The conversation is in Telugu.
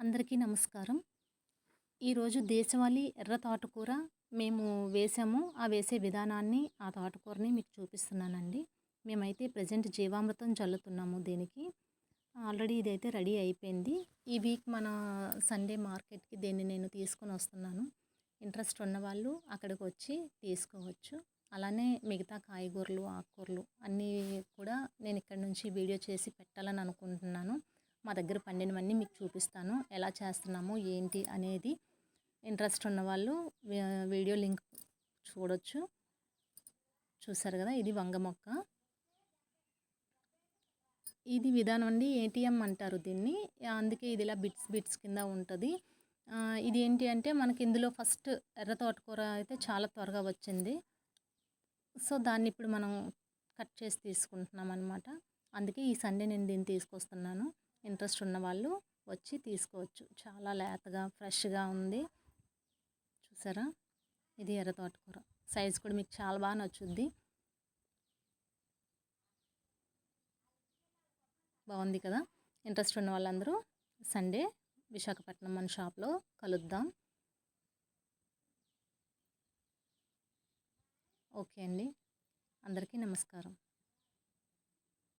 అందరికీ నమస్కారం. ఈరోజు దేశవాళీ ఎర్ర తోటకూర మేము వేసాము. ఆ వేసే విధానాన్ని ఆ తోటకూరని మీకు చూపిస్తున్నానండి. మేమైతే ప్రజెంట్ జీవామృతం చల్లుతున్నాము దీనికి. ఆల్రెడీ ఇదైతే రెడీ అయిపోయింది. ఈ వీక్ మన సండే మార్కెట్కి దీన్ని నేను తీసుకొని వస్తున్నాను. ఇంట్రెస్ట్ ఉన్నవాళ్ళు అక్కడికి వచ్చి తీసుకోవచ్చు. అలానే మిగతా కాయగూరలు ఆకుకూరలు అన్నీ కూడా నేను ఇక్కడ నుంచి వీడియో చేసి పెట్టాలని అనుకుంటున్నాను. మా దగ్గర పండినవన్నీ మీకు చూపిస్తాను. ఎలా చేస్తున్నాము ఏంటి అనేది ఇంట్రెస్ట్ ఉన్నవాళ్ళు వీడియో లింక్ చూడొచ్చు. చూసారు కదా ఇది వంగ మొక్క. ఇది విధానం అండి ఏటీఎం అంటారు దీన్ని. అందుకే ఇది ఇలా బిట్స్ బిట్స్ కింద ఉంటుంది. ఇది ఏంటి అంటే మనకి ఇందులో ఫస్ట్ ఎర్ర తోటకూర అయితే చాలా త్వరగా వచ్చింది. సో దాన్ని ఇప్పుడు మనం కట్ చేసి తీసుకుంటున్నాం అనమాట అందుకే ఈ సండే నేను దీన్ని తీసుకొస్తున్నాను. ఇంట్రెస్ట్ ఉన్న వాళ్ళు వచ్చి తీసుకోవచ్చు. చాలా లేతగా ఫ్రెష్గా ఉంది. చూసారా? ఇది ఎర్ర తోటకూర. సైజ్ కూడా మీకు చాలా బాగా నచ్చుద్ది. బాగుంది కదా? ఇంట్రెస్ట్ ఉన్న వాళ్ళందరూ సండే విశాఖపట్నం మన షాప్లో కలుద్దాం. ఓకే అండి. అందరికీ నమస్కారం.